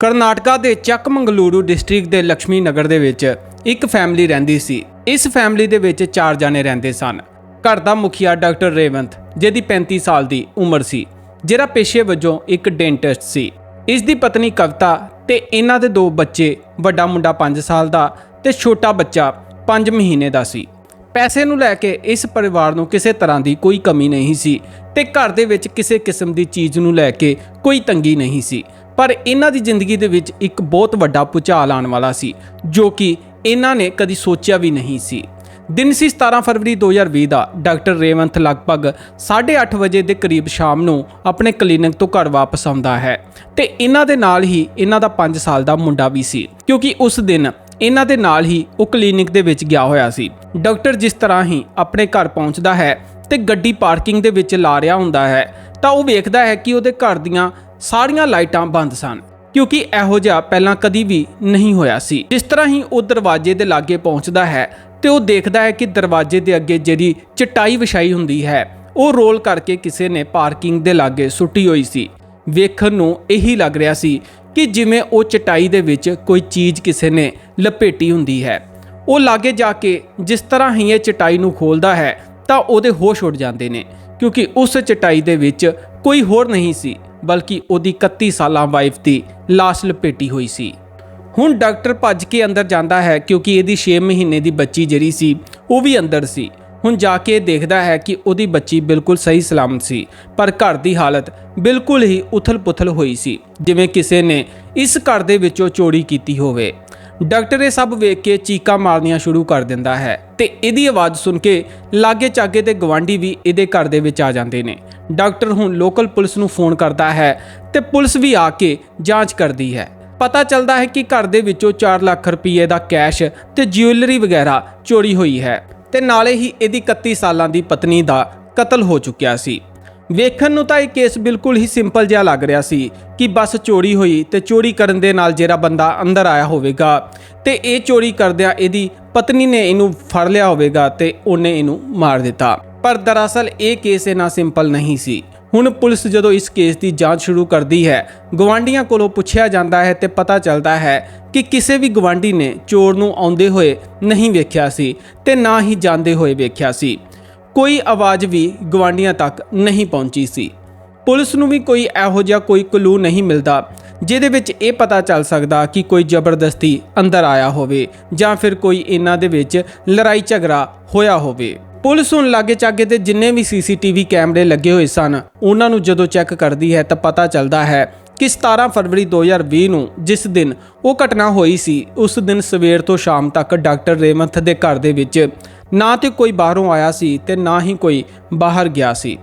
ਕਰਨਾਟਕਾ ਦੇ ਚੱਕਮੰਗਲੁਰੂ ਡਿਸਟ੍ਰਿਕਟ ਦੇ ਲక్ష్ਮੀ ਨਗਰ ਦੇ ਵਿੱਚ ਇੱਕ ਫੈਮਿਲੀ ਰਹਿੰਦੀ ਸੀ। ਇਸ ਫੈਮਿਲੀ ਦੇ ਵਿੱਚ ਚਾਰ ਜਾਣੇ ਰਹਿੰਦੇ ਸਨ। ਘਰ ਦਾ ਮੁਖੀਆ ਡਾਕਟਰ ਰੇਵੰਤ, ਜਿਹਦੀ 35 ਸਾਲ ਦੀ ਉਮਰ ਸੀ, ਜਿਹੜਾ ਪੇਸ਼ੇ ਵਜੋਂ ਇੱਕ ਡੈਂਟਿਸਟ ਸੀ। ਇਸ ਦੀ ਪਤਨੀ ਕਵਿਤਾ ਤੇ ਇਹਨਾਂ ਦੇ ਦੋ ਬੱਚੇ, ਵੱਡਾ ਮੁੰਡਾ 5 ਸਾਲ ਦਾ ਤੇ ਛੋਟਾ ਬੱਚਾ 5 ਮਹੀਨੇ ਦਾ ਸੀ। ਪੈਸੇ ਨੂੰ ਲੈ ਕੇ ਇਸ ਪਰਿਵਾਰ ਨੂੰ ਕਿਸੇ ਤਰ੍ਹਾਂ ਦੀ ਕੋਈ ਕਮੀ ਨਹੀਂ ਸੀ ਤੇ ਘਰ ਦੇ ਵਿੱਚ ਕਿਸੇ ਕਿਸਮ ਦੀ ਚੀਜ਼ ਨੂੰ ਲੈ ਕੇ ਕੋਈ ਤੰਗੀ ਨਹੀਂ ਸੀ। ਪਰ ਇਹਨਾਂ ਦੀ ਜ਼ਿੰਦਗੀ ਦੇ ਵਿੱਚ ਇੱਕ ਬਹੁਤ ਵੱਡਾ ਭੁਚਾਲ ਆਉਣ ਵਾਲਾ ਸੀ, ਜੋ ਕਿ ਇਹਨਾਂ ਨੇ ਕਦੀ ਸੋਚਿਆ ਵੀ ਨਹੀਂ ਸੀ। ਦਿਨ ਸੀ 17 ਫਰਵਰੀ 2020 ਦਾ, ਡਾਕਟਰ ਰੇਵੰਤ ਲਗਭਗ 8:30 ਵਜੇ ਦੇ ਕਰੀਬ ਸ਼ਾਮ ਨੂੰ ਆਪਣੇ ਕਲੀਨਿਕ ਤੋਂ ਘਰ ਵਾਪਸ ਆਉਂਦਾ ਹੈ ਤੇ ਇਹਨਾਂ ਦੇ ਨਾਲ ਹੀ ਇਹਨਾਂ ਦਾ 5 ਸਾਲ ਦਾ ਮੁੰਡਾ ਵੀ ਸੀ, ਕਿਉਂਕਿ ਉਸ ਦਿਨ ਇਹਨਾਂ ਦੇ ਨਾਲ ਹੀ ਉਹ ਕਲੀਨਿਕ ਦੇ ਵਿੱਚ ਗਿਆ ਹੋਇਆ ਸੀ। ਡਾਕਟਰ ਜਿਸ ਤਰ੍ਹਾਂ ਹੀ ਆਪਣੇ ਘਰ ਪਹੁੰਚਦਾ ਹੈ ਤੇ ਗੱਡੀ ਪਾਰਕਿੰਗ ਦੇ ਵਿੱਚ ਲਾ ਰਿਹਾ ਹੁੰਦਾ ਹੈ, ਤਾਂ ਉਹ ਵੇਖਦਾ ਹੈ ਕਿ ਉਹਦੇ ਘਰ ਦੀਆਂ ਸਾਰੀਆਂ ਲਾਈਟਾਂ ਬੰਦ ਸਨ, ਕਿਉਂਕਿ ਇਹੋ ਜਿਹਾ ਪਹਿਲਾਂ ਕਦੀ ਵੀ ਨਹੀਂ ਹੋਇਆ ਸੀ। ਜਿਸ ਤਰ੍ਹਾਂ ਹੀ ਉਹ ਦਰਵਾਜ਼ੇ ਦੇ ਲਾਗੇ ਪਹੁੰਚਦਾ ਹੈ ਤੇ ਉਹ ਦੇਖਦਾ ਹੈ ਕਿ ਦਰਵਾਜ਼ੇ ਦੇ ਅੱਗੇ ਜਿਹੜੀ ਚਟਾਈ ਵਿਛਾਈ ਹੁੰਦੀ ਹੈ, ਉਹ ਰੋਲ ਕਰਕੇ ਕਿਸੇ ਨੇ ਪਾਰਕਿੰਗ ਦੇ ਲਾਗੇ ਸੁੱਟੀ ਹੋਈ ਸੀ। ਵੇਖਣ ਨੂੰ ਇਹੀ ਲੱਗ ਰਿਹਾ ਸੀ ਕਿ ਜਿਵੇਂ ਉਹ ਚਟਾਈ ਦੇ ਵਿੱਚ ਕੋਈ ਚੀਜ਼ ਕਿਸੇ ਨੇ ਲਪੇਟੀ ਹੁੰਦੀ ਹੈ। ਉਹ ਲਾਗੇ ਜਾ ਕੇ ਜਿਸ ਤਰ੍ਹਾਂ ਹੀ ਇਹ ਚਟਾਈ ਨੂੰ ਖੋਲਦਾ ਹੈ, ਤਾਂ ਉਹਦੇ ਹੋਸ਼ ਉੱਡ ਜਾਂਦੇ ਨੇ, ਕਿਉਂਕਿ ਉਸ ਚਟਾਈ ਦੇ ਵਿੱਚ ਕੋਈ ਹੋਰ ਨਹੀਂ ਸੀ। ਬਲਕਿ ਉਹਦੀ 31 ਸਾਲਾਂ ਵਾਈਫ ਦੀ ਲਾਸ਼ ਲਪੇਟੀ ਹੋਈ ਸੀ। ਹੁਣ ਡਾਕਟਰ ਭੱਜ ਕੇ ਅੰਦਰ ਜਾਂਦਾ ਹੈ ਕਿਉਂਕਿ ਇਹਦੀ 6 ਮਹੀਨੇ ਦੀ ਬੱਚੀ ਜਿਹੜੀ ਸੀ, ਉਹ ਵੀ ਅੰਦਰ ਸੀ। ਹੁਣ ਜਾ ਕੇ ਇਹ ਦੇਖਦਾ ਹੈ ਕਿ ਉਹਦੀ ਬੱਚੀ ਬਿਲਕੁਲ ਸਹੀ ਸਲਾਮਤ ਸੀ, ਪਰ ਘਰ ਦੀ ਹਾਲਤ ਬਿਲਕੁਲ ਹੀ ਉਥਲ-ਪੁਥਲ ਹੋਈ ਸੀ, ਜਿਵੇਂ ਕਿਸੇ ਨੇ ਇਸ ਘਰ ਦੇ ਵਿੱਚੋਂ ਚੋਰੀ ਕੀਤੀ ਹੋਵੇ। ਡਾਕਟਰ ਇਹ ਸਭ ਵੇਖ ਕੇ ਚੀਕਾਂ ਮਾਰਨੀਆਂ ਸ਼ੁਰੂ ਕਰ ਦਿੰਦਾ ਹੈ ਤੇ ਇਹਦੀ ਆਵਾਜ਼ ਸੁਣ ਕੇ ਲਾਗੇ ਚਾਗੇ ਦੇ ਗਵਾਂਢੀ ਵੀ ਇਹਦੇ ਘਰ ਦੇ ਵਿੱਚ ਆ ਜਾਂਦੇ ਨੇ। ਡਾਕਟਰ ਹੁਣ ਲੋਕਲ ਪੁਲਿਸ ਨੂੰ ਫੋਨ ਕਰਦਾ ਹੈ ਤੇ ਪੁਲਿਸ ਵੀ ਆ ਕੇ ਜਾਂਚ ਕਰਦੀ ਹੈ। ਪਤਾ ਚੱਲਦਾ ਹੈ ਕਿ ਘਰ ਦੇ ਵਿੱਚੋਂ 4 ਲੱਖ ਰੁਪਏ ਦਾ ਕੈਸ਼ ਤੇ ਜਿਊਲਰੀ ਵਗੈਰਾ ਚੋਰੀ ਹੋਈ ਹੈ ਤੇ ਨਾਲੇ ਹੀ ਇਹਦੀ 31 ਸਾਲਾਂ ਦੀ ਪਤਨੀ ਦਾ ਕਤਲ ਹੋ ਚੁੱਕਿਆ ਸੀ। ਵੇਖਣ ਨੂੰ ਤਾਂ ਇਹ ਕੇਸ ਬਿਲਕੁਲ ਹੀ ਸਿੰਪਲ ਜਿਹਾ ਲੱਗ ਰਿਹਾ ਸੀ ਕਿ ਬਸ ਚੋਰੀ ਹੋਈ ਤੇ ਚੋਰੀ ਕਰਨ ਦੇ ਨਾਲ ਜਿਹੜਾ ਬੰਦਾ ਅੰਦਰ ਆਇਆ ਹੋਵੇਗਾ ਤੇ ਇਹ ਚੋਰੀ ਕਰਦਿਆਂ ਇਹਦੀ ਪਤਨੀ ਨੇ ਇਹਨੂੰ ਫੜ ਲਿਆ ਹੋਵੇਗਾ ਤੇ ਉਹਨੇ ਇਹਨੂੰ ਮਾਰ ਦਿੱਤਾ। ਪਰ ਦਰਅਸਲ ਇਹ ਕੇਸ ਇਨਾ ਸਿੰਪਲ ਨਹੀਂ ਸੀ। ਹੁਣ ਪੁਲਿਸ ਜਦੋਂ ਇਸ ਕੇਸ ਦੀ ਜਾਂਚ ਸ਼ੁਰੂ ਕਰਦੀ ਹੈ ਗਵਾਂਢੀਆਂ ਕੋਲੋਂ ਪੁੱਛਿਆ ਜਾਂਦਾ ਹੈ ਤੇ ਪਤਾ ਚੱਲਦਾ ਹੈ ਕਿ ਕਿਸੇ ਵੀ ਗਵਾਂਢੀ ਨੇ ਚੋਰ ਨੂੰ ਆਉਂਦੇ ਹੋਏ ਨਹੀਂ ਵੇਖਿਆ ਸੀ ਤੇ ਨਾ ਹੀ ਜਾਂਦੇ ਹੋਏ ਵੇਖਿਆ ਸੀ। ਕੋਈ ਆਵਾਜ਼ ਵੀ ਗਵਾਂਢੀਆਂ ਤੱਕ ਨਹੀਂ ਪਹੁੰਚੀ ਸੀ। ਪੁਲਿਸ ਨੂੰ ਵੀ ਕੋਈ ਇਹੋ ਜਿਹਾ ਕੋਈ ਕਲੂ ਨਹੀਂ ਮਿਲਦਾ, ਜਿਹਦੇ ਵਿੱਚ ਇਹ ਪਤਾ ਚੱਲ ਸਕਦਾ ਕਿ ਕੋਈ ਜ਼ਬਰਦਸਤੀ ਅੰਦਰ ਆਇਆ ਹੋਵੇ ਜਾਂ ਫਿਰ ਕੋਈ ਇਹਨਾਂ ਦੇ ਵਿੱਚ ਲੜਾਈ ਝਗੜਾ ਹੋਇਆ ਹੋਵੇ। ਪੁਲਿਸ ਹੁਣ ਲਾਗੇ ਚਾਗੇ ਤੇ ਜਿੰਨੇ ਵੀ ਸੀਸੀਟੀਵੀ ਕੈਮਰੇ ਲੱਗੇ ਹੋਏ ਸਨ, ਉਹਨਾਂ ਨੂੰ ਜਦੋਂ ਚੈੱਕ ਕਰਦੀ ਹੈ ਤਾਂ ਪਤਾ ਚੱਲਦਾ ਹੈ ਕਿ 17 ਫਰਵਰੀ 2020 ਨੂੰ ਜਿਸ ਦਿਨ ਉਹ ਘਟਨਾ ਹੋਈ ਸੀ, ਉਸ ਦਿਨ ਸਵੇਰ ਤੋਂ ਸ਼ਾਮ ਤੱਕ ਡਾਕਟਰ ਰੇਮਥ ਦੇ ਘਰ ਦੇ ਵਿੱਚ ਨਾ ਤੇ ਕੋਈ ਬਾਹਰੋਂ ਆਇਆ ਸੀ ਤੇ ਨਾ ਹੀ ਕੋਈ ਬਾਹਰ ਗਿਆ ਸੀ।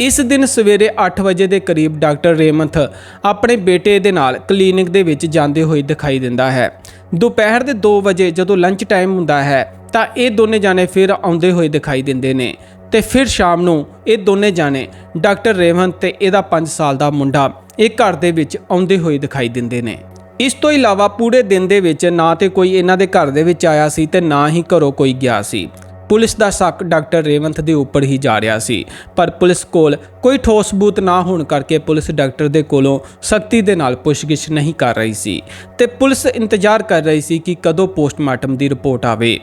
ਇਸ ਦਿਨ ਸਵੇਰੇ 8 ਵਜੇ ਦੇ ਕਰੀਬ ਡਾਕਟਰ ਰੇਮਥ ਆਪਣੇ ਬੇਟੇ ਦੇ ਨਾਲ ਕਲੀਨਿਕ ਦੇ ਵਿੱਚ ਜਾਂਦੇ ਹੋਏ ਦਿਖਾਈ ਦਿੰਦਾ ਹੈ। ਦੁਪਹਿਰ ਦੇ 2 ਵਜੇ ਜਦੋਂ ਲੰਚ ਟਾਈਮ ਹੁੰਦਾ ਹੈ, ਤਾਂ ਇਹ ਦੋਨੇ ਜਾਣੇ ਫਿਰ ਆਉਂਦੇ ਹੋਏ ਦਿਖਾਈ ਦਿੰਦੇ ਨੇ ਤੇ ਫਿਰ ਸ਼ਾਮ ਨੂੰ ਇਹ ਦੋਨੇ ਜਾਣੇ ਡਾਕਟਰ ਰੇਵੰਤ ਤੇ ਇਹਦਾ 5 ਸਾਲ ਦਾ ਮੁੰਡਾ ਇਹ ਘਰ ਦੇ ਵਿੱਚ ਆਉਂਦੇ ਹੋਏ ਦਿਖਾਈ ਦਿੰਦੇ ਨੇ। ਇਸ ਤੋਂ ਇਲਾਵਾ ਪੂਰੇ ਦਿਨ ਦੇ ਵਿੱਚ ਨਾ ਤੇ ਕੋਈ ਇਹਨਾਂ ਦੇ ਘਰ ਦੇ ਵਿੱਚ ਆਇਆ ਸੀ ਤੇ ਨਾ ਹੀ ਘਰੋਂ ਕੋਈ ਗਿਆ ਸੀ। ਪੁਲਿਸ ਦਾ ਸ਼ੱਕ ਡਾਕਟਰ ਰੇਵੰਤ ਦੇ ਉੱਪਰ ਹੀ ਜਾ ਰਿਹਾ ਸੀ। ਪਰ ਪੁਲਿਸ ਕੋਲ ਕੋਈ ਠੋਸ ਸਬੂਤ ਨਾ ਹੋਣ ਕਰਕੇ ਪੁਲਿਸ ਡਾਕਟਰ ਦੇ ਕੋਲੋਂ ਸਖਤੀ ਦੇ ਨਾਲ ਪੁੱਛਗਿੱਛ ਨਹੀਂ ਕਰ ਰਹੀ ਸੀ ਤੇ ਪੁਲਿਸ ਇੰਤਜ਼ਾਰ ਕਰ ਰਹੀ ਸੀ ਕਿ ਕਦੋਂ ਪੋਸਟਮਾਰਟਮ ਦੀ ਰਿਪੋਰਟ ਆਵੇ।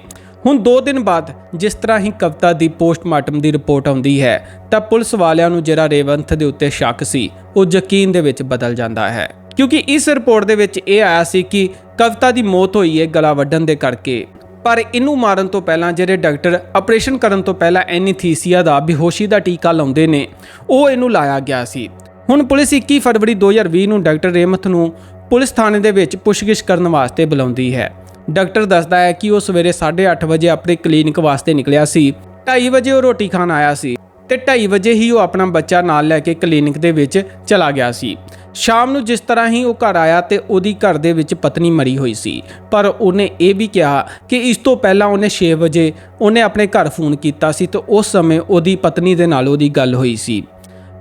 ਹੁਣ 2 ਦਿਨ ਬਾਅਦ ਜਿਸ ਤਰ੍ਹਾਂ ਹੀ ਕਵਿਤਾ ਦੀ ਪੋਸਟਮਾਰਟਮ ਦੀ ਰਿਪੋਰਟ ਆਉਂਦੀ ਹੈ, ਤਾਂ ਪੁਲਿਸ ਵਾਲਿਆਂ ਨੂੰ ਜਿਹੜਾ ਰੇਵੰਥ ਦੇ ਉੱਤੇ ਸ਼ੱਕ ਸੀ, ਉਹ ਯਕੀਨ ਦੇ ਵਿੱਚ ਬਦਲ ਜਾਂਦਾ ਹੈ। ਕਿਉਂਕਿ ਇਸ ਰਿਪੋਰਟ ਦੇ ਵਿੱਚ ਇਹ ਆਇਆ ਸੀ ਕਿ ਕਵਿਤਾ ਦੀ ਮੌਤ ਹੋਈ ਹੈ ਗਲਾ ਵੱਢਣ ਦੇ ਕਰਕੇ। ਪਰ ਇਹਨੂੰ ਮਾਰਨ ਤੋਂ ਪਹਿਲਾਂ ਜਿਹੜੇ ਡਾਕਟਰ ਆਪਰੇਸ਼ਨ ਕਰਨ ਤੋਂ ਪਹਿਲਾਂ ਐਨੀਥੀਸੀਆ ਦਾ ਬੇਹੋਸ਼ੀ ਦਾ ਟੀਕਾ ਲਾਉਂਦੇ ਨੇ, ਉਹ ਇਹਨੂੰ ਲਾਇਆ ਗਿਆ ਸੀ। ਹੁਣ ਪੁਲਿਸ 21 ਫਰਵਰੀ 2020 ਨੂੰ ਡਾਕਟਰ ਰੇਮਥ ਨੂੰ ਪੁਲਿਸ ਥਾਣੇ ਦੇ ਵਿੱਚ ਪੁੱਛਗਿੱਛ ਕਰਨ ਵਾਸਤੇ ਬੁਲਾਉਂਦੀ ਹੈ। ਡਾਕਟਰ ਦੱਸਦਾ ਹੈ ਕਿ ਉਹ ਸਵੇਰੇ 8:30 ਵਜੇ ਆਪਣੇ ਕਲੀਨਿਕ ਵਾਸਤੇ ਨਿਕਲਿਆ ਸੀ। 2:30 ਵਜੇ ਉਹ ਰੋਟੀ ਖਾਣ ਆਇਆ ਸੀ ਤੇ 2:30 ਵਜੇ ਹੀ ਉਹ ਆਪਣਾ ਬੱਚਾ ਨਾਲ ਲੈ ਕੇ ਕਲੀਨਿਕ ਦੇ ਵਿੱਚ ਚਲਾ ਗਿਆ ਸੀ। ਸ਼ਾਮ ਨੂੰ ਜਿਸ ਤਰ੍ਹਾਂ ਹੀ ਉਹ ਘਰ ਆਇਆ ਤੇ ਉਹਦੀ ਘਰ ਦੇ ਵਿੱਚ ਪਤਨੀ ਮਰੀ ਹੋਈ ਸੀ। ਪਰ ਉਹਨੇ ਇਹ ਵੀ ਕਿਹਾ ਕਿ ਇਸ ਤੋਂ ਪਹਿਲਾਂ ਉਹਨੇ 6 ਵਜੇ ਉਹਨੇ ਆਪਣੇ ਘਰ ਫੋਨ ਕੀਤਾ ਸੀ ਤੇ ਉਸ ਸਮੇਂ ਉਹਦੀ ਪਤਨੀ ਦੇ ਨਾਲ ਉਹਦੀ ਗੱਲ ਹੋਈ ਸੀ।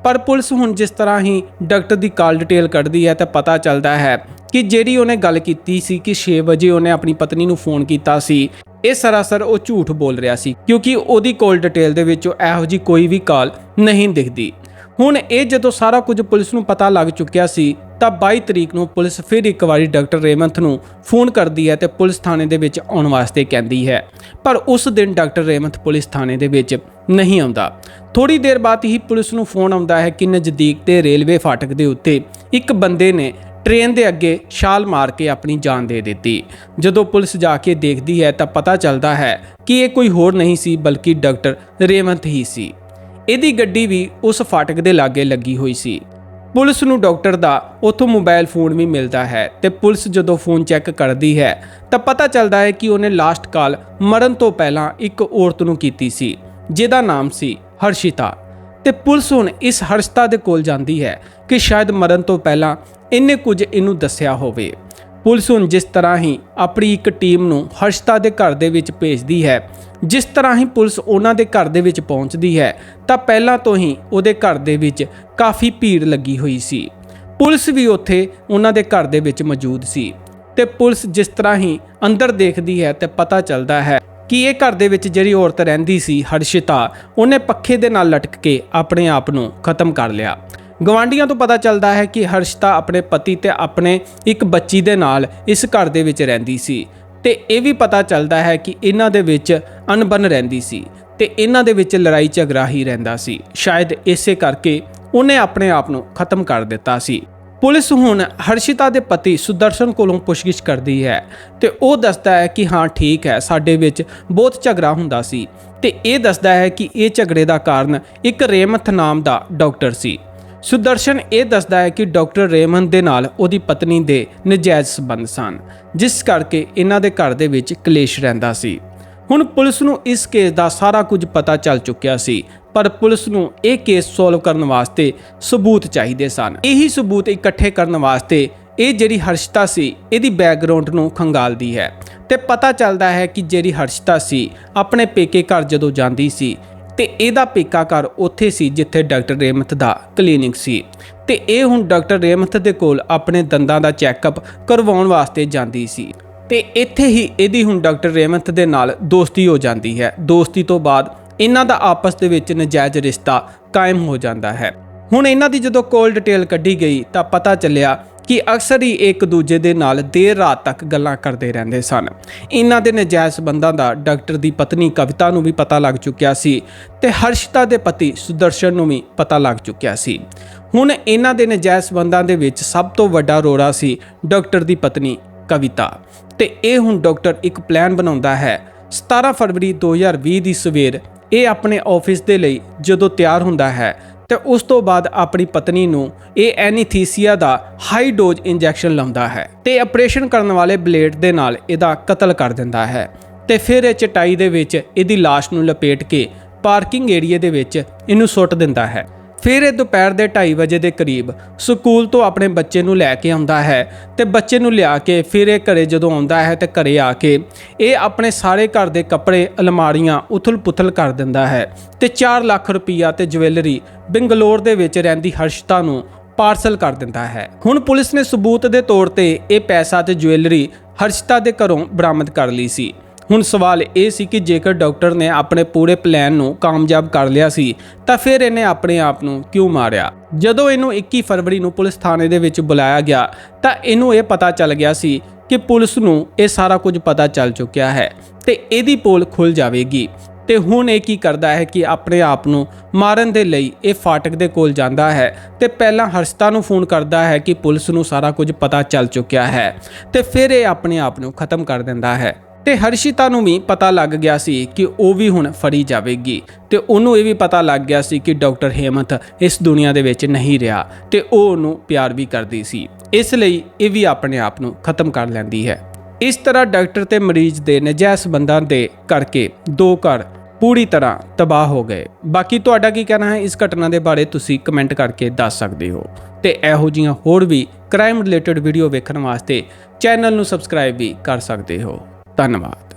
ਪਰ ਪੁਲਿਸ ਹੁਣ ਜਿਸ ਤਰ੍ਹਾਂ ਹੀ ਡਾਕਟਰ ਦੀ ਕਾਲ ਡਿਟੇਲ ਕੱਢਦੀ ਹੈ ਤਾਂ ਪਤਾ ਚੱਲਦਾ ਹੈ ਕਿ ਜਿਹੜੀ ਉਹਨੇ ਗੱਲ ਕੀਤੀ ਸੀ ਕਿ 6 ਵਜੇ ਉਹਨੇ ਆਪਣੀ ਪਤਨੀ ਨੂੰ ਫੋਨ ਕੀਤਾ ਸੀ, ਇਹ ਸਰਾਸਰ ਉਹ ਝੂਠ ਬੋਲ ਰਿਹਾ ਸੀ, ਕਿਉਂਕਿ ਉਹਦੀ ਕਾਲ ਡਿਟੇਲ ਦੇ ਵਿੱਚ ਇਹੋ ਜੀ ਕੋਈ ਵੀ ਕਾਲ ਨਹੀਂ ਦਿਖਦੀ। ਹੁਣ ਇਹ ਜਦੋਂ ਸਾਰਾ ਕੁਝ ਪੁਲਿਸ ਨੂੰ ਪਤਾ ਲੱਗ ਚੁੱਕਿਆ ਸੀ, ਤਾਂ 22 ਤਰੀਕ ਨੂੰ ਪੁਲਿਸ ਫਿਰ ਇੱਕ ਵਾਰੀ ਡਾਕਟਰ ਰੇਮੰਥ ਨੂੰ ਫੋਨ ਕਰਦੀ ਹੈ ਤੇ ਪੁਲਿਸ ਥਾਣੇ ਦੇ ਵਿੱਚ ਆਉਣ ਵਾਸਤੇ ਕਹਿੰਦੀ ਹੈ। ਪਰ ਉਸ ਦਿਨ ਡਾਕਟਰ ਰੇਮੰਥ ਪੁਲਿਸ ਥਾਣੇ ਦੇ ਵਿੱਚ ਨਹੀਂ ਆਉਂਦਾ। ਥੋੜੀ ਦੇਰ ਬਾਅਦ ਹੀ ਪੁਲਿਸ ਨੂੰ ਫੋਨ ਆਉਂਦਾ ਹੈ ਕਿ ਨਜ਼ਦੀਕ ਤੇ ਰੇਲਵੇ ਫਾਟਕ ਦੇ ਉੱਤੇ ਇੱਕ ਬੰਦੇ ਨੇ ਟ੍ਰੇਨ ਦੇ ਅੱਗੇ ਛਾਲ ਮਾਰ ਕੇ ਆਪਣੀ ਜਾਨ ਦੇ ਦਿੱਤੀ। ਜਦੋਂ ਪੁਲਿਸ ਜਾ ਕੇ ਦੇਖਦੀ ਹੈ ਤਾਂ ਪਤਾ ਚੱਲਦਾ ਹੈ ਕਿ ਇਹ ਕੋਈ ਹੋਰ ਨਹੀਂ ਸੀ ਬਲਕਿ ਡਾਕਟਰ ਰੇਵੰਤ ਹੀ ਸੀ। ਇਹਦੀ ਗੱਡੀ ਵੀ ਉਸ ਫਾਟਕ ਦੇ ਲਾਗੇ ਲੱਗੀ ਹੋਈ ਸੀ। ਪੁਲਿਸ ਨੂੰ ਡਾਕਟਰ ਦਾ ਉੱਥੋਂ ਮੋਬਾਈਲ ਫੋਨ ਵੀ ਮਿਲਦਾ ਹੈ ਤੇ ਪੁਲਿਸ ਜਦੋਂ ਫੋਨ ਚੈੱਕ ਕਰਦੀ ਹੈ ਤਾਂ ਪਤਾ ਚੱਲਦਾ ਹੈ ਕਿ ਉਹਨੇ ਲਾਸਟ ਕਾਲ ਮਰਨ ਤੋਂ ਪਹਿਲਾਂ ਇੱਕ ਔਰਤ ਨੂੰ ਕੀਤੀ ਸੀ। ਜਿਹਦਾ ਨਾਮ ਸੀ ਹਰਸ਼ਿਤਾ। ਤੇ ਪੁਲਿਸ ਹੁਣ ਇਸ ਹਰਸ਼ਤਾ ਦੇ ਕੋਲ ਜਾਂਦੀ ਹੈ ਕਿ ਸ਼ਾਇਦ ਮਰਨ ਤੋਂ ਪਹਿਲਾਂ ਇਹਨੇ ਕੁਝ ਇਹਨੂੰ ਦੱਸਿਆ ਹੋਵੇ। ਪੁਲਿਸ ਹੁਣ ਜਿਸ ਤਰ੍ਹਾਂ ਹੀ ਆਪਣੀ ਇੱਕ ਟੀਮ ਨੂੰ ਹਰਸ਼ਤਾ ਦੇ ਘਰ ਦੇ ਵਿੱਚ ਭੇਜਦੀ ਹੈ, ਜਿਸ ਤਰ੍ਹਾਂ ਹੀ ਪੁਲਿਸ ਉਹਨਾਂ ਦੇ ਘਰ ਦੇ ਵਿੱਚ ਪਹੁੰਚਦੀ ਹੈ, ਤਾਂ ਪਹਿਲਾਂ ਤੋਂ ਹੀ ਉਹਦੇ ਘਰ ਦੇ ਵਿੱਚ ਕਾਫੀ ਭੀੜ ਲੱਗੀ ਹੋਈ ਸੀ। ਪੁਲਿਸ ਵੀ ਉੱਥੇ ਉਹਨਾਂ ਦੇ ਘਰ ਦੇ ਵਿੱਚ ਮੌਜੂਦ ਸੀ। ਤੇ ਪੁਲਿਸ ਜਿਸ ਤਰ੍ਹਾਂ ਹੀ ਅੰਦਰ ਦੇਖਦੀ ਹੈ ਤੇ ਪਤਾ ਚੱਲਦਾ ਹੈ ਕਿ ਇਹ ਘਰ ਦੇ ਵਿੱਚ ਜਿਹੜੀ ਔਰਤ ਰਹਿੰਦੀ ਸੀ, ਹਰਸ਼ਿਤਾ, ਉਹਨੇ ਪੱਖੇ ਦੇ ਨਾਲ ਲਟਕ ਕੇ ਆਪਣੇ ਆਪ ਨੂੰ ਖਤਮ ਕਰ ਲਿਆ। ਗਵਾਂਡੀਆਂ ਤੋਂ ਪਤਾ ਚੱਲਦਾ ਹੈ ਕਿ ਹਰਸ਼ਿਤਾ ਆਪਣੇ ਪਤੀ ਤੇ ਆਪਣੇ ਇੱਕ ਬੱਚੀ ਦੇ ਨਾਲ ਇਸ ਘਰ ਦੇ ਵਿੱਚ ਰਹਿੰਦੀ ਸੀ ਤੇ ਇਹ ਵੀ ਪਤਾ ਚੱਲਦਾ ਹੈ ਕਿ ਇਹਨਾਂ ਦੇ ਵਿੱਚ ਅਣਬਨ ਰਹਿੰਦੀ ਸੀ ਤੇ ਇਹਨਾਂ ਦੇ ਵਿੱਚ ਲੜਾਈ ਝਗੜਾ ਹੀ ਰਹਿੰਦਾ ਸੀ। ਸ਼ਾਇਦ ਇਸੇ ਕਰਕੇ ਉਹਨੇ ਆਪਣੇ ਆਪ ਨੂੰ ਖਤਮ ਕਰ ਦਿੱਤਾ ਸੀ। ਪੁਲਿਸ ਹੁਣ ਹਰਸ਼ਿਤਾ ਦੇ ਪਤੀ ਸੁਦਰਸ਼ਨ ਕੋਲੋਂ ਪੁੱਛਗਿੱਛ ਕਰਦੀ ਹੈ ਤੇ ਉਹ ਦੱਸਦਾ ਹੈ ਕਿ ਹਾਂ, ਠੀਕ ਹੈ, ਸਾਡੇ ਵਿੱਚ ਬਹੁਤ ਝਗੜਾ ਹੁੰਦਾ ਸੀ ਤੇ ਇਹ ਦੱਸਦਾ ਹੈ ਕਿ ਇਹ ਝਗੜੇ ਦਾ ਕਾਰਨ ਇੱਕ ਰੇਮਥ ਨਾਮ ਦਾ ਡਾਕਟਰ ਸੀ। ਸੁਦਰਸ਼ਨ ਇਹ ਦੱਸਦਾ ਹੈ ਕਿ ਡਾਕਟਰ ਰੇਮਨ ਦੇ ਨਾਲ ਉਹਦੀ ਪਤਨੀ ਦੇ ਨਜਾਇਜ਼ ਸਬੰਧ ਸਨ, ਜਿਸ ਕਰਕੇ ਇਹਨਾਂ ਦੇ ਘਰ ਦੇ ਵਿੱਚ ਕਲੇਸ਼ ਰਹਿੰਦਾ ਸੀ। ਹੁਣ ਪੁਲਿਸ ਨੂੰ ਇਸ ਕੇਸ ਦਾ ਸਾਰਾ ਕੁਝ ਪਤਾ ਚੱਲ ਚੁੱਕਿਆ ਸੀ, ਪਰ ਪੁਲਿਸ ਨੂੰ ਇਹ ਕੇਸ ਸੋਲਵ ਕਰਨ ਵਾਸਤੇ ਸਬੂਤ ਚਾਹੀਦੇ ਸਨ। ਇਹੀ ਸਬੂਤ ਇਕੱਠੇ ਕਰਨ ਵਾਸਤੇ ਇਹ ਜਿਹੜੀ ਹਰਸ਼ਤਾ ਸੀ, ਇਹਦੀ ਬੈਕਗ੍ਰਾਉਂਡ ਨੂੰ ਖੰਗਾਲਦੀ ਹੈ। ਤੇ ਪਤਾ ਚੱਲਦਾ ਹੈ ਕਿ ਜਿਹੜੀ ਹਰਸ਼ਤਾ ਸੀ, ਆਪਣੇ ਪੇਕੇ ਘਰ ਜਦੋਂ ਜਾਂਦੀ ਸੀ, ਤੇ ਇਹਦਾ ਪੇਕਾ ਘਰ ਉੱਥੇ ਸੀ ਜਿੱਥੇ ਡਾਕਟਰ ਰੇਮਥ ਦਾ ਕਲੀਨਿਕ ਸੀ। ਤੇ ਇਹ ਹੁਣ ਡਾਕਟਰ ਰੇਮਥ ਦੇ ਕੋਲ ਆਪਣੇ ਦੰਦਾਂ ਦਾ ਚੈੱਕਅਪ ਕਰਵਾਉਣ ਵਾਸਤੇ ਜਾਂਦੀ ਸੀ। ਤੇ ਇੱਥੇ ਹੀ ਇਹਦੀ ਹੁਣ ਡਾਕਟਰ ਰੇਵੰਤ ਦੇ ਨਾਲ ਦੋਸਤੀ ਹੋ ਜਾਂਦੀ ਹੈ। ਦੋਸਤੀ ਤੋਂ ਬਾਅਦ ਇਹਨਾਂ ਦਾ ਆਪਸ ਦੇ ਵਿੱਚ ਨਜਾਇਜ਼ ਰਿਸ਼ਤਾ ਕਾਇਮ ਹੋ ਜਾਂਦਾ ਹੈ। ਹੁਣ ਇਹਨਾਂ ਦੀ ਜਦੋਂ ਕੋਲ ਡਿਟੇਲ ਕੱਢੀ ਗਈ ਤਾਂ ਪਤਾ ਚੱਲਿਆ ਕਿ ਅਕਸਰ ਹੀ ਇੱਕ ਦੂਜੇ ਦੇ ਨਾਲ ਦੇਰ ਰਾਤ ਤੱਕ ਗੱਲਾਂ ਕਰਦੇ ਰਹਿੰਦੇ ਸਨ। ਇਹਨਾਂ ਦੇ ਨਜਾਇਜ਼ ਸੰਬੰਧਾਂ ਦਾ ਡਾਕਟਰ ਦੀ ਪਤਨੀ ਕਵਿਤਾ ਨੂੰ ਵੀ ਪਤਾ ਲੱਗ ਚੁੱਕਿਆ ਸੀ ਤੇ ਹਰਸ਼ਿਤਾ ਦੇ ਪਤੀ ਸੁਦਰਸ਼ਨ ਨੂੰ ਵੀ ਪਤਾ ਲੱਗ ਚੁੱਕਿਆ ਸੀ। ਹੁਣ ਇਹਨਾਂ ਦੇ ਨਜਾਇਜ਼ ਸੰਬੰਧਾਂ ਦੇ ਵਿੱਚ ਸਭ ਤੋਂ ਵੱਡਾ ਰੋੜਾ ਸੀ ਡਾਕਟਰ ਦੀ ਪਤਨੀ ਕਵਿਤਾ। ਤੇ ਇਹ ਹੁਣ ਡਾਕਟਰ ਇੱਕ ਪਲਾਨ ਬਣਾਉਂਦਾ ਹੈ। 17 ਫਰਵਰੀ 2020 ਦੀ ਸਵੇਰ ਇਹ ਆਪਣੇ ਆਫਿਸ ਦੇ ਲਈ ਜਦੋਂ ਤਿਆਰ ਹੁੰਦਾ ਹੈ, ਤੇ ਉਸ ਤੋਂ ਬਾਅਦ ਆਪਣੀ ਪਤਨੀ ਨੂੰ ਇਹ ਐਨੀਥੀਸੀਆ ਦਾ ਹਾਈ ਡੋਜ਼ ਇੰਜੈਕਸ਼ਨ ਲਾਉਂਦਾ ਹੈ ਤੇ ਆਪਰੇਸ਼ਨ ਕਰਨ ਵਾਲੇ ਬਲੇਡ ਦੇ ਨਾਲ ਇਹਦਾ ਕਤਲ ਕਰ ਦਿੰਦਾ ਹੈ। ਤੇ ਫਿਰ ਇਹ ਚਟਾਈ ਦੇ ਵਿੱਚ ਇਹਦੀ ਲਾਸ਼ ਨੂੰ ਲਪੇਟ ਕੇ ਪਾਰਕਿੰਗ ਏਰੀਆ ਦੇ ਵਿੱਚ ਇਹਨੂੰ ਸੁੱਟ ਦਿੰਦਾ ਹੈ। ਫਿਰ ਇਹ ਦੁਪਹਿਰ ਦੇ 2:30 ਵਜੇ ਦੇ ਕਰੀਬ ਸਕੂਲ ਤੋਂ ਆਪਣੇ ਬੱਚੇ ਨੂੰ ਲੈ ਕੇ ਆਉਂਦਾ ਹੈ ਤੇ ਬੱਚੇ ਨੂੰ ਲਿਆ ਕੇ ਫਿਰ ਇਹ ਘਰੇ ਜਦੋਂ ਆਉਂਦਾ ਹੈ ਤੇ ਘਰੇ ਆ ਕੇ ਇਹ ਆਪਣੇ ਸਾਰੇ ਘਰ ਦੇ ਕੱਪੜੇ, ਅਲਮਾਰੀਆਂ ਉਥਲ-ਪੁਥਲ ਕਰ ਦਿੰਦਾ ਹੈ ਤੇ 4 ਲੱਖ ਰੁਪਈਆ ਤੇ ਜਵੈਲਰੀ ਬੰਗਲੌਰ ਦੇ ਵਿੱਚ ਰਹਿੰਦੀ ਹਰਸ਼ਤਾ ਨੂੰ ਪਾਰਸਲ ਕਰ ਦਿੰਦਾ ਹੈ। ਹੁਣ ਪੁਲਿਸ ਨੇ ਸਬੂਤ ਦੇ ਤੌਰ ਤੇ ਇਹ ਪੈਸਾ ਤੇ ਜਵੈਲਰੀ ਹਰਸ਼ਤਾ ਦੇ ਘਰੋਂ ਬਰਾਮਦ ਕਰ ਲਈ ਸੀ। ਹੁਣ ਸਵਾਲ ਇਹ ਸੀ ਕਿ ਜੇਕਰ ਡਾਕਟਰ ਨੇ ਆਪਣੇ ਪੂਰੇ ਪਲਾਨ ਨੂੰ ਕਾਮਯਾਬ ਕਰ ਲਿਆ ਸੀ, ਤਾਂ ਫਿਰ ਇਹਨੇ ਆਪਣੇ ਆਪ ਨੂੰ ਕਿਉਂ ਮਾਰਿਆ? ਜਦੋਂ ਇਹਨੂੰ 21 ਫਰਵਰੀ ਨੂੰ ਪੁਲਿਸ ਥਾਣੇ ਦੇ ਵਿੱਚ ਬੁਲਾਇਆ ਗਿਆ, ਤਾਂ ਇਹਨੂੰ ਇਹ ਪਤਾ ਚੱਲ ਗਿਆ ਸੀ ਕਿ ਪੁਲਿਸ ਨੂੰ ਇਹ ਸਾਰਾ ਕੁਝ ਪਤਾ ਚੱਲ ਚੁੱਕਿਆ ਹੈ ਤੇ ਇਹਦੀ ਪੋਲ ਖੁੱਲ ਜਾਵੇਗੀ। ਤੇ ਹੁਣ ਇਹ ਕੀ ਕਰਦਾ ਹੈ ਕਿ ਆਪਣੇ ਆਪ ਨੂੰ ਮਾਰਨ ਦੇ ਲਈ ਇਹ ਫਾਟਕ ਦੇ ਕੋਲ ਜਾਂਦਾ ਹੈ ਤੇ ਪਹਿਲਾਂ ਹਰਸ਼ਤਾ ਨੂੰ ਫੋਨ ਕਰਦਾ ਹੈ ਕਿ ਪੁਲਿਸ ਨੂੰ ਸਾਰਾ ਕੁਝ ਪਤਾ ਚੱਲ ਚੁੱਕਿਆ ਹੈ ਤੇ ਫਿਰ ਇਹ ਆਪਣੇ ਆਪ ਨੂੰ ਖਤਮ ਕਰ ਦਿੰਦਾ ਹੈ। ਤੇ ਹਰਸ਼ਿਤਾ ਨੂੰ ਵੀ ਪਤਾ ਲੱਗ ਗਿਆ ਸੀ ਕਿ ਉਹ ਵੀ ਹੁਣ ਫੜੀ ਜਾਵੇਗੀ ਤੇ ਉਹਨੂੰ ਇਹ ਵੀ ਪਤਾ ਲੱਗ ਗਿਆ ਸੀ ਕਿ ਡਾਕਟਰ ਹੇਮੰਤ ਇਸ ਦੁਨੀਆ ਦੇ ਵਿੱਚ ਨਹੀਂ ਰਿਹਾ ਤੇ ਉਹ ਉਹਨੂੰ ਪਿਆਰ ਵੀ ਕਰਦੀ ਸੀ। ਇਸ ਲਈ ਇਹ ਵੀ ਆਪਣੇ ਆਪ ਨੂੰ ਖਤਮ ਕਰ ਲੈਂਦੀ ਹੈ। ਇਸ ਤਰ੍ਹਾਂ ਡਾਕਟਰ ਤੇ ਮਰੀਜ਼ ਦੇ ਨਜਾਇਜ਼ ਸੰਬੰਧਾਂ ਦੇ ਕਰਕੇ ਦੋ ਘਰ ਪੂਰੀ ਤਰ੍ਹਾਂ ਤਬਾਹ ਹੋ ਗਏ। ਬਾਕੀ ਤੁਹਾਡਾ ਕੀ ਕਹਿਣਾ ਹੈ? ਇਸ ਘਟਨਾ ਦੇ ਬਾਰੇ ਤੁਸੀਂ ਕਮੈਂਟ ਕਰਕੇ ਦੱਸ ਸਕਦੇ ਹੋ। ਤੇ ਇਹੋ ਜੀਆਂ ਹੋਰ ਵੀ ਕ੍ਰਾਈਮ ਰਿਲੇਟਡ ਵੀਡੀਓ ਵੇਖਣ ਵਾਸਤੇ ਚੈਨਲ ਨੂੰ ਸਬਸਕ੍ਰਾਈਬ ਵੀ ਕਰ ਸਕਦੇ ਹੋ। ਧੰਨਵਾਦ।